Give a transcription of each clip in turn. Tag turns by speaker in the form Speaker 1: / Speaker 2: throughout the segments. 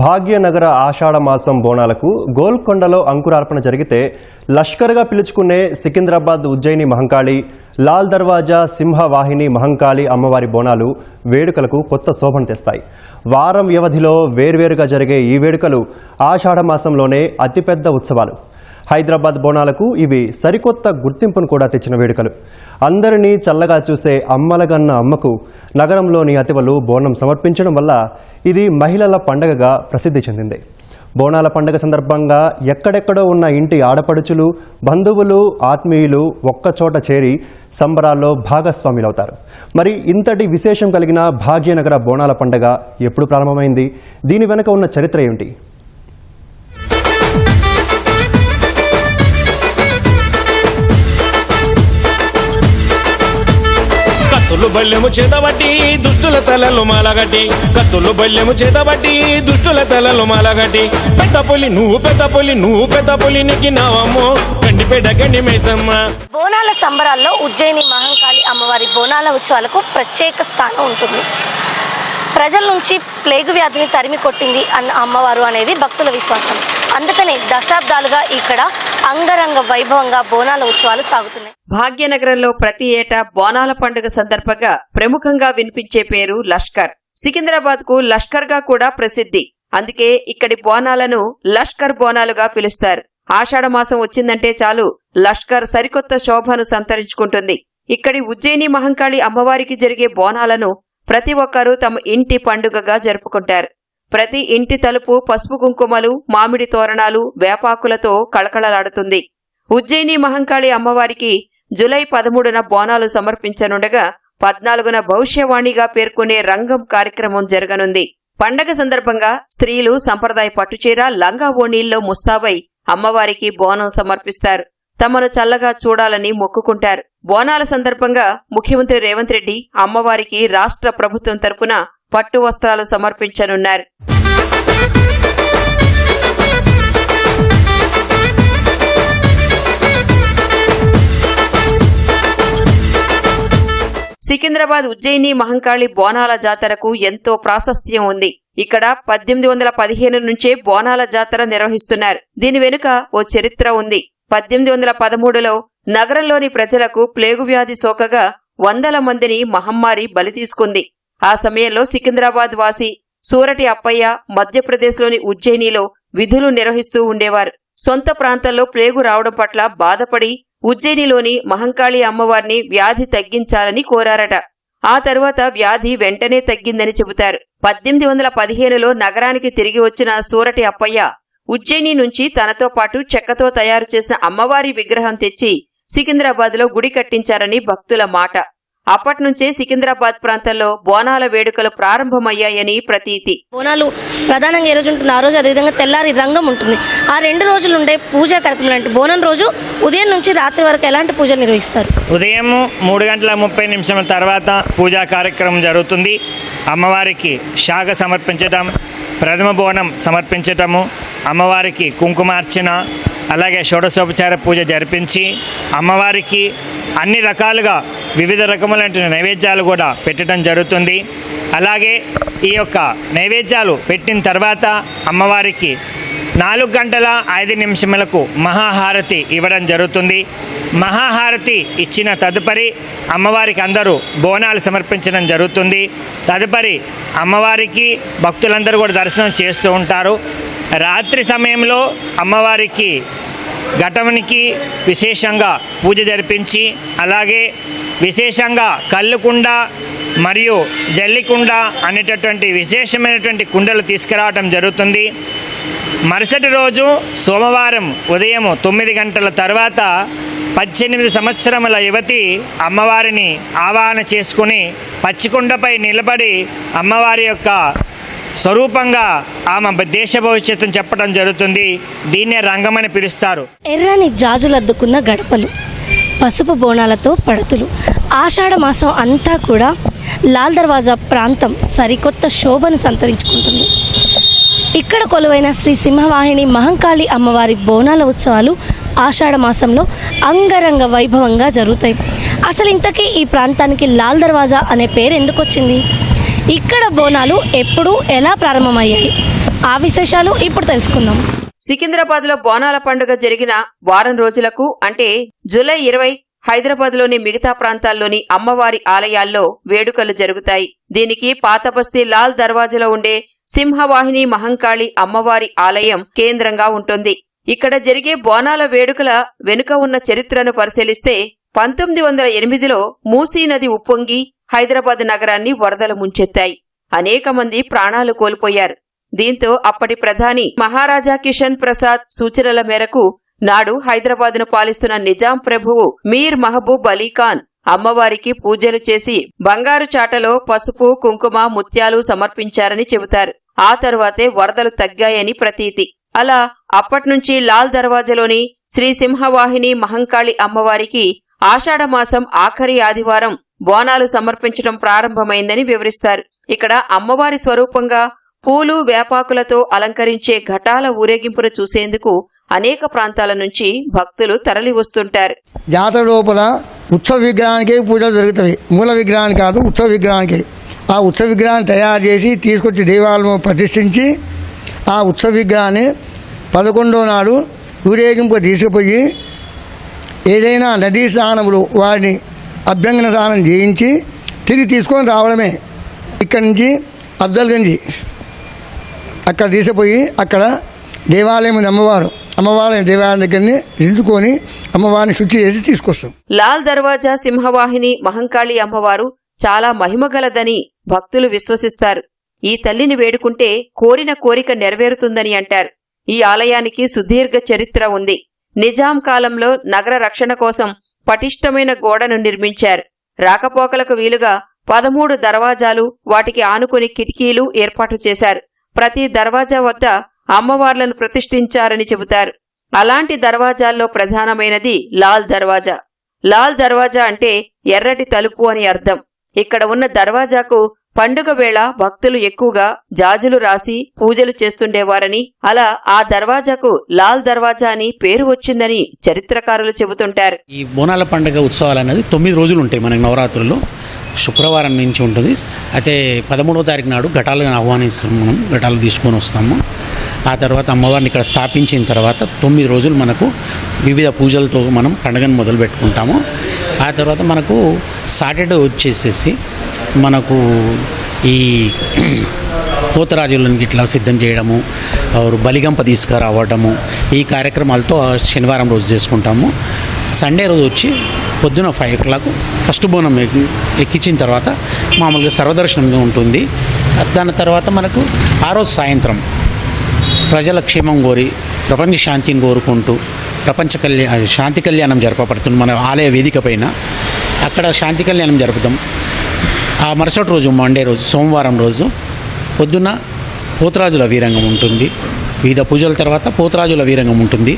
Speaker 1: భాగ్యనగర ఆషాఢ మాసం బోనాలకు గోల్కొండలో అంకురార్పణ జరిగితే లష్కర్గా పిలుచుకునే సికింద్రాబాద్ ఉజ్జయిని మహంకాళి లాల్ దర్వాజా సింహవాహిని మహంకాళి అమ్మవారి బోనాలు వేడుకలకు కొత్త శోభను తెస్తాయి. వారం వ్యవధిలో వేర్వేరుగా జరిగే ఈ వేడుకలు ఆషాఢ మాసంలోనే అతిపెద్ద ఉత్సవాలు. హైదరాబాద్ బోనాలకు ఇవి సరికొత్త గుర్తింపును కూడా తెచ్చిన వేడుకలు. అందరినీ చల్లగా చూసే అమ్మలగన్న అమ్మకు నగరంలోని అతివలు బోనం సమర్పించడం వల్ల ఇది మహిళల పండగగా ప్రసిద్ధి చెందింది. బోనాల పండగ సందర్భంగా ఎక్కడెక్కడో ఉన్న ఇంటి ఆడపడుచులు బంధువులు ఆత్మీయులు ఒక్కచోట చేరి సంబరాల్లో భాగస్వాములవుతారు. మరి ఇంతటి విశేషం కలిగిన భాగ్యనగర బోనాల పండగ ఎప్పుడు ప్రారంభమైంది? దీని వెనుక ఉన్న చరిత్ర ఏమిటి
Speaker 2: కత్తులు బల్యము చేతబట్టి దుష్టుల తలలు మాలగట్టి కత్తులు బల్యము చేతబట్టి దుష్టుల తలలు మాలగట్టి పెద్ద పులి నువ్వు పెద్ద పులి నువ్వు పెద్ద పులి నెక్కినావమ్మో. గండిపేట గండి మేసమ్మ.
Speaker 3: బోనాల సంబరాల్లో ఉజ్జయిని మహంకాళి అమ్మవారి బోనాల ఉత్సవాలకు ప్రత్యేక స్థానం ఉంటుంది. ప్రజల నుంచి ప్లేగు వ్యాధిని తరిమి కొట్టింది అన్న అమ్మవారు అనేది భక్తుల విశ్వాసం. అందుకనే దశాబ్దాలుగా ఇక్కడ అంగరంగ వైభవంగా బోనాల ఉత్సవాలు సాగుతున్నాయి.
Speaker 4: భాగ్యనగరంలో ప్రతి ఏటా బోనాల పండుగ సందర్భంగా ప్రముఖంగా వినిపించే పేరు లష్కర్. సికింద్రాబాద్కు లష్కర్గా కూడా ప్రసిద్ధి. అందుకే ఇక్కడి బోనాలను లష్కర్ బోనాలుగా పిలుస్తారు. ఆషాఢమాసం వచ్చిందంటే చాలు లష్కర్ సరికొత్త శోభను సంతరించుకుంటుంది. ఇక్కడి ఉజ్జయిని మహంకాళి అమ్మవారికి జరిగే బోనాలను ప్రతి ఒక్కరూ తమ ఇంటి పండుగగా జరుపుకుంటారు. ప్రతి ఇంటి తలుపు పసుపు కుంకుమలు మామిడి తోరణాలు వేపాకులతో కళకళలాడుతుంది. ఉజ్జయిని మహంకాళి అమ్మవారికి జులై పదమూడున బోనాలు సమర్పించనుండగా పద్నాలుగున భవిష్యవాణిగా పేర్కొనే రంగం కార్యక్రమం జరగనుంది. పండగ సందర్భంగా స్త్రీలు సంప్రదాయ పట్టుచీర లంగా ఓణీల్లో ముస్తాబై అమ్మవారికి బోనం సమర్పిస్తారు. తమను చల్లగా చూడాలని మొక్కుకుంటారు. బోనాల సందర్భంగా ముఖ్యమంత్రి రేవంత్ రెడ్డి అమ్మవారికి రాష్ట్ర ప్రభుత్వం తరపున పట్టు వస్త్రాలు సమర్పించనున్నారు. సికింద్రాబాద్ ఉజ్జయిని మహంకాళి బోనాల జాతరకు ఎంతో ప్రాశస్త్యం ఉంది. ఇక్కడ పద్దెనిమిది వందల పదిహేను నుంచే బోనాల జాతర నిర్వహిస్తున్నారు. దీని వెనుక ఓ చరిత్ర ఉంది. పద్దెనిమిది వందల పదమూడులో నగరంలోని ప్రజలకు ప్లేగు వ్యాధి సోకగా వందల మందిని మహమ్మారి బలి తీసుకుంది. ఆ సమయంలో సికింద్రాబాద్ వాసి సూరటి అప్పయ్య మధ్యప్రదేశ్లోని ఉజ్జయినిలో విధులు నిర్వహిస్తూ ఉండేవారు. సొంత ప్రాంతంలో ప్లేగు రావడం పట్ల బాధపడి ఉజ్జయినిలోని మహంకాళి అమ్మవారిని వ్యాధి తగ్గించాలని కోరారట. ఆ తరువాత వ్యాధి వెంటనే తగ్గిందని చెబుతారు. పద్దెనిమిది వందల పదిహేనులో నగరానికి తిరిగి వచ్చిన సూరటి అప్పయ్య ఉజ్జయిని నుంచి తనతో పాటు చెక్కతో తయారు చేసిన అమ్మవారి విగ్రహం తెచ్చి సికింద్రాబాద్లో గుడి కట్టించారని భక్తుల మాట. అప్పట్నుంచే సికింద్రాబాద్ ప్రాంతంలో బోనాల వేడుకలు ప్రారంభమయ్యాయని ప్రతీతి.
Speaker 3: బోనాలు ప్రధానంగా ఏ రోజు ఉంటుంది? ఆ రోజు అదేవిధంగా తెల్లారి రంగం ఉంటుంది. ఆ రెండు రోజులు ఉండే పూజా కార్యక్రమం అంటే బోనం రోజు ఉదయం నుంచి రాత్రి వరకు ఎలాంటి పూజలు నిర్వహిస్తారు?
Speaker 5: ఉదయం మూడు గంటల ముప్పై నిమిషాల తర్వాత పూజా కార్యక్రమం జరుగుతుంది. అమ్మవారికి శాఖ సమర్పించటం ప్రథమ బోనం సమర్పించటము అమ్మవారికి కుంకుమార్చన అలాగే షోడశోపచార పూజ జరిపించి అమ్మవారికి అన్ని రకాలుగా వివిధ రకములైన నైవేద్యాలు కూడా పెట్టడం జరుగుతుంది. అలాగే ఈ యొక్క నైవేద్యాలు పెట్టిన తర్వాత అమ్మవారికి నాలుగు గంటల ఐదు నిమిషములకు మహాహారతి ఇవ్వడం జరుగుతుంది. మహాహారతి ఇచ్చిన తదుపరి అమ్మవారికి అందరూ బోనాలు సమర్పించడం జరుగుతుంది. తదుపరి అమ్మవారికి భక్తులందరూ కూడా దర్శనం చేస్తూ ఉంటారు. రాత్రి సమయంలో అమ్మవారికి ఘటమునికి విశేషంగా పూజ జరిపించి అలాగే విశేషంగా కళ్ళుకుండ మరియు జల్లికుండ అనేటటువంటి విశేషమైనటువంటి కుండలు తీసుకురావటం జరుగుతుంది. మరుసటి రోజు సోమవారం ఉదయం తొమ్మిది గంటల తర్వాత పద్దెనిమిది సంవత్సరముల యువతి అమ్మవారిని ఆవాహన చేసుకుని పచ్చికొండపై నిలబడి అమ్మవారి యొక్క స్వరూపంగా ఆమె దేశ భవిష్యత్తును చెప్పడం జరుగుతుంది. దీన్నే రంగమని పిలుస్తారు.
Speaker 3: ఎర్రని జాజులద్దుకున్న గడపలు పసుపు బోనాలతో పడతులు. ఆషాఢ మాసం అంతా కూడా లాల్ దర్వాజా ప్రాంతం సరికొత్త శోభను సంతరించుకుంటుంది. ఇక్కడ కొలువైన శ్రీ సింహవాహిని మహంకాళి అమ్మవారి బోనాల ఉత్సవాలు ఆషాఢ మాసంలో అంగరంగ వైభవంగా జరుగుతాయి. అసలు ఇంతకీ ఈ ప్రాంతానికి లాల్ దర్వాజా అనే పేరు ఎందుకు వచ్చింది ఇక్కడ బోనాలు ఎప్పుడు ఎలా ప్రారంభమయ్యాయి? ఆ విశేషాలు ఇప్పుడు తెలుసుకుందాం.
Speaker 4: సికింద్రాబాద్లో బోనాల పండుగ జరిగిన వారం రోజులకు అంటే జూలై ఇరవై హైదరాబాద్లోని మిగతా ప్రాంతాల్లోని అమ్మవారి ఆలయాల్లో వేడుకలు జరుగుతాయి. దీనికి పాతబస్తీ లాల్ దర్వాజలో ఉండే సింహవాహిని మహంకాళి అమ్మవారి ఆలయం కేంద్రంగా ఉంటుంది. ఇక్కడ జరిగే బోనాల వేడుకల వెనుక ఉన్న చరిత్రను పరిశీలిస్తే పంతొమ్మిది వందల ఎనిమిదిలో మూసీ నది ఉప్పొంగి హైదరాబాద్ నగరాన్ని వరదలు ముంచెత్తాయి. అనేక మంది ప్రాణాలు కోల్పోయారు. దీంతో అప్పటి ప్రధాని మహారాజా కిషన్ ప్రసాద్ సూచనల మేరకు నాడు హైదరాబాద్ను పాలిస్తున్న నిజాం ప్రభువు మీర్ మహబూబ్ అలీఖాన్ అమ్మవారికి పూజలు చేసి బంగారు చాటలో పసుపు కుంకుమ ముత్యాలు సమర్పించారని చెబుతారు. ఆ తర్వాతే వరదలు తగ్గాయని ప్రతీతి. అలా అప్పట్నుంచి లాల్ దర్వాజలోని శ్రీ సింహవాహిని మహంకాళి అమ్మవారికి ఆషాఢమాసం ఆఖరి ఆదివారం బోనాలు సమర్పించడం ప్రారంభమైందని వివరిస్తారు. ఇక్కడ అమ్మవారి స్వరూపంగా పూలు వేపాకులతో అలంకరించే ఘటాల ఊరేగింపును చూసేందుకు అనేక ప్రాంతాల నుంచి భక్తులు తరలి వస్తుంటారు.
Speaker 6: జాతర లోపల ఉత్సవ విగ్రహానికి పూజలు జరుగుతాయి. మూల విగ్రహానికి కాదు ఉత్సవ విగ్రహానికి. ఆ ఉత్సవ విగ్రహాన్ని తయారు చేసి తీసుకొచ్చి దేవాలయం ప్రతిష్ఠించి ఆ ఉత్సవ విగ్రహాన్ని పదకొండో నాడు ఊరేగింపు తీసుకుపోయి ఏదైనా నదీ స్నానములు వారిని అభ్యంగన స్నానం చేయించి తిరిగి తీసుకొని రావడమే. ఇక్కడి నుంచి అఫ్జల్గంజి అక్కడ తీసుకుపోయి అక్కడ దేవాలయం ఉంది అమ్మవారు. అమ్మవారి దేవాలయం దగ్గరని నిలుచుకొని అమ్మవారిని శుద్ధి చేసి తీసుకొస్తాం.
Speaker 4: లాల్ దర్వాజా సింహవాహిని మహంకాళి అమ్మవారు చాలా మహిమగలదని భక్తులు విశ్వసిస్తారు. ఈ తల్లిని వేడుకుంటే కోరిన కోరిక నెరవేరుతుందని అంటారు. ఈ ఆలయానికి సుదీర్ఘ చరిత్ర ఉంది. నిజాం కాలంలో నగర రక్షణ కోసం పటిష్టమైన గోడను నిర్మించారు. రాకపోకలకు వీలుగా పదమూడు దర్వాజాలు వాటికి ఆనుకుని కిటికీలు ఏర్పాటు చేశారు. ప్రతి దర్వాజా వద్ద అమ్మవార్లను ప్రతిష్ఠించారని చెబుతారు. అలాంటి దర్వాజాల్లో ప్రధానమైనది లాల్ దర్వాజా. లాల్ దర్వాజా అంటే ఎర్రటి తలుపు అని అర్థం. ఇక్కడ ఉన్న దర్వాజాకు పండుగ వేళ భక్తులు ఎక్కువగా జాజులు రాసి పూజలు చేస్తుండేవారని అలా ఆ దర్వాజాకు లాల్ దర్వాజా అని పేరు వచ్చిందని చరిత్రకారులు చెబుతుంటారు.
Speaker 7: ఈ బోనాల పండుగ ఉత్సవాలు అనేది తొమ్మిది రోజులు ఉంటాయి మనకి నవరాత్రులు శుక్రవారం నుంచి ఉంటుంది. అయితే పదమూడవ తారీఖు నాడు ఘటాలను ఆహ్వానిస్తాం మనం ఘటాలు తీసుకొని వస్తాము. ఆ తర్వాత అమ్మవారిని ఇక్కడ స్థాపించిన తర్వాత తొమ్మిది రోజులు మనకు వివిధ పూజలతో మనం పండుగను మొదలు పెట్టుకుంటాము ఆ తర్వాత మనకు సాటర్డే వచ్చేసేసి మనకు ఈ పోతరాజులను ఇట్లా సిద్ధం చేయడము బలిగంప తీసుకురావడము ఈ కార్యక్రమాలతో శనివారం రోజు చేసుకుంటాము. సండే రోజు వచ్చి పొద్దున ఫైవ్ ఓ క్లాక్ ఫస్ట్ బోనం ఎక్కి- ఎక్కించిన తర్వాత మామూలుగా సర్వదర్శనం ఉంటుంది. దాని తర్వాత మనకు ఆ రోజు సాయంత్రం ప్రజల క్షేమం కోరి ప్రపంచ శాంతిని కోరుకుంటూ ప్రపంచ కళ్యాణ శాంతి కళ్యాణం జరపబడుతుంది. మన ఆలయ వేదిక పైన అక్కడ శాంతి కళ్యాణం జరుపుతాం. ఆ మరుసటి రోజు మండే రోజు సోమవారం రోజు పొద్దున పోతరాజుల వీరంగం ఉంటుంది. వివిధ పూజల తర్వాత పోతరాజుల వీరంగం ఉంటుంది.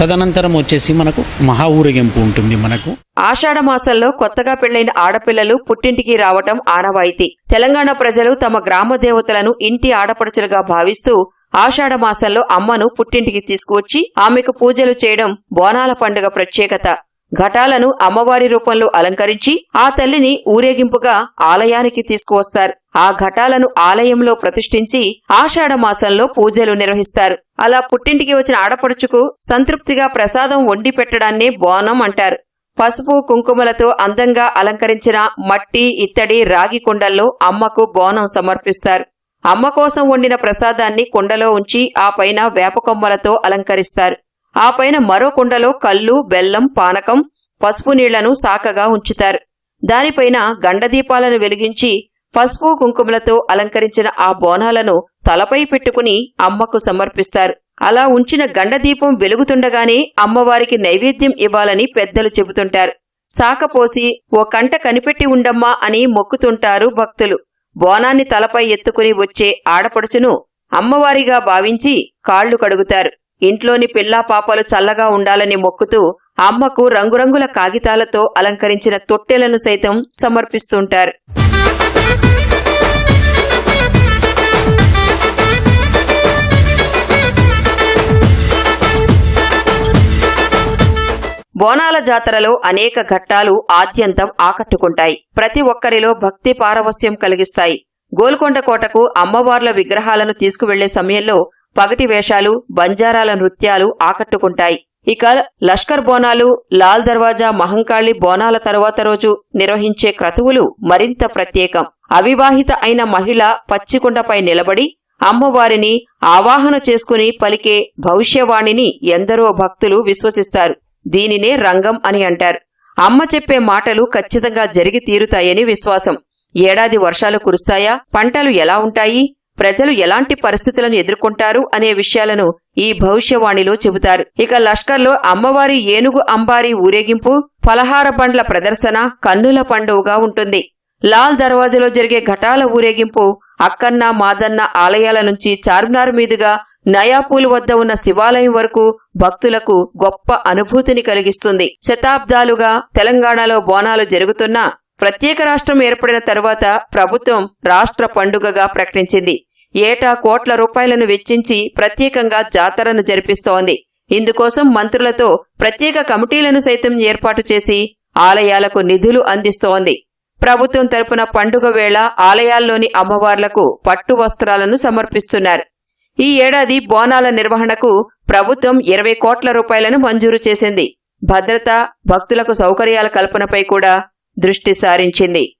Speaker 7: తదనంతరం వచ్చేసి మనకు మహా ఊరేగింపు ఉంటుంది మనకు.
Speaker 4: ఆషాఢ మాసంలో కొత్తగా పెళ్ళైన ఆడపిల్లలు పుట్టింటికి రావటం ఆనవాయితీ. తెలంగాణ ప్రజలు తమ గ్రామ దేవతలను ఇంటి ఆడపడుచులుగా భావిస్తూ ఆషాఢ మాసంలో అమ్మను పుట్టింటికి తీసుకువచ్చి ఆమెకు పూజలు చేయడం బోనాల పండుగ ప్రత్యేకత. ఘటాలను అమ్మవారి రూపంలో అలంకరించి ఆ తల్లిని ఊరేగింపుగా ఆలయానికి తీసుకువస్తారు. ఆ ఘటాలను ఆలయంలో ప్రతిష్ఠించి ఆషాఢ మాసంలో పూజలు నిర్వహిస్తారు. అలా పుట్టింటికి వచ్చిన ఆడపడుచుకు సంతృప్తిగా ప్రసాదం వండి పెట్టడాన్నే బోనం అంటారు. పసుపు కుంకుమలతో అందంగా అలంకరించిన మట్టి ఇత్తడి రాగి కుండల్లో అమ్మకు బోనం సమర్పిస్తారు. అమ్మ కోసం వండిన ప్రసాదాన్ని కుండలో ఉంచి ఆ పైన వేపకొమ్మలతో అలంకరిస్తారు. ఆ పైన మరో కుండలో కళ్ళు బెల్లం పానకం పసుపు నీళ్ళను సాకగా ఉంచుతారు. దానిపైన గండదీపాలను వెలిగించి పసుపు కుంకుమలతో అలంకరించిన ఆ బోనాలను తలపై పెట్టుకుని అమ్మకు సమర్పిస్తారు. అలా ఉంచిన గండదీపం వెలుగుతుండగానే అమ్మవారికి నైవేద్యం ఇవ్వాలని పెద్దలు చెబుతుంటారు. సాకపోసి ఓ కంట కనిపెట్టి ఉండమ్మా అని మొక్కుతుంటారు భక్తులు. బోనాన్ని తలపై ఎత్తుకుని వచ్చే ఆడపడుచును అమ్మవారిగా భావించి కాళ్ళు కడుగుతారు. ఇంట్లోని పిల్లా పాపలు చల్లగా ఉండాలని మొక్కుతూ అమ్మకు రంగురంగుల కాగితాలతో అలంకరించిన తొట్టెలను సైతం సమర్పిస్తుంటారు. బోనాల జాతరలో అనేక ఘట్టాలు ఆద్యంతం ఆకట్టుకుంటాయి. ప్రతి ఒక్కరిలో భక్తి పారవస్యం కలిగిస్తాయి. గోల్కొండ కోటకు అమ్మవార్ల విగ్రహాలను తీసుకువెళ్ళే సమయంలో పగటి వేషాలు బంజారాల నృత్యాలు ఆకట్టుకుంటాయి. ఇక లష్కర్ బోనాలు లాల్ దర్వాజా మహంకాళి బోనాల తరువాత రోజు నిర్వహించే క్రతువులు మరింత ప్రత్యేకం. అవివాహిత అయిన మహిళ పచ్చికుండపై నిలబడి అమ్మవారిని ఆవాహన చేసుకుని పలికే భవిష్యవాణిని ఎందరో భక్తులు విశ్వసిస్తారు. దీనినే రంగం అని అంటారు. అమ్మ చెప్పే మాటలు ఖచ్చితంగా జరిగి తీరుతాయని విశ్వాసం. ఏడాది వర్షాలు కురుస్తాయా? పంటలు ఎలా ఉంటాయి? ప్రజలు ఎలాంటి పరిస్థితులను ఎదుర్కొంటారు అనే విషయాలను ఈ భవిష్యవాణిలో చెబుతారు. ఇక లష్కర్లో అమ్మవారి ఏనుగు అంబారి ఊరేగింపు ఫలహార బండ్ల ప్రదర్శన కన్నుల పండువుగా ఉంటుంది. లాల్ దర్వాజలో జరిగే ఘటాల ఊరేగింపు అక్కన్న మాదన్న ఆలయాల నుంచి చార్మినార్ మీదుగా నయాపూల్ వద్ద ఉన్న శివాలయం వరకు భక్తులకు గొప్ప అనుభూతిని కలిగిస్తుంది. శతాబ్దాలుగా తెలంగాణలో బోనాలు జరుగుతున్నా ప్రత్యేక రాష్ట్రం ఏర్పడిన తరువాత ప్రభుత్వం రాష్ట్ర పండుగగా ప్రకటించింది. ఏటా కోట్ల రూపాయలను వెచ్చించి ప్రత్యేకంగా జాతరను జరిపిస్తోంది. ఇందుకోసం మంత్రులతో ప్రత్యేక కమిటీలను సైతం ఏర్పాటు చేసి ఆలయాలకు నిధులు అందిస్తోంది. ప్రభుత్వం తరపున పండుగ వేళ ఆలయాల్లోని అమ్మవార్లకు పట్టు వస్త్రాలను సమర్పిస్తున్నారు. ఈ ఏడాది బోనాల నిర్వహణకు ప్రభుత్వం ఇరవై కోట్ల రూపాయలను మంజూరు చేసింది. భద్రత భక్తులకు సౌకర్యాల కల్పనపై కూడా దృష్టి సారించింది.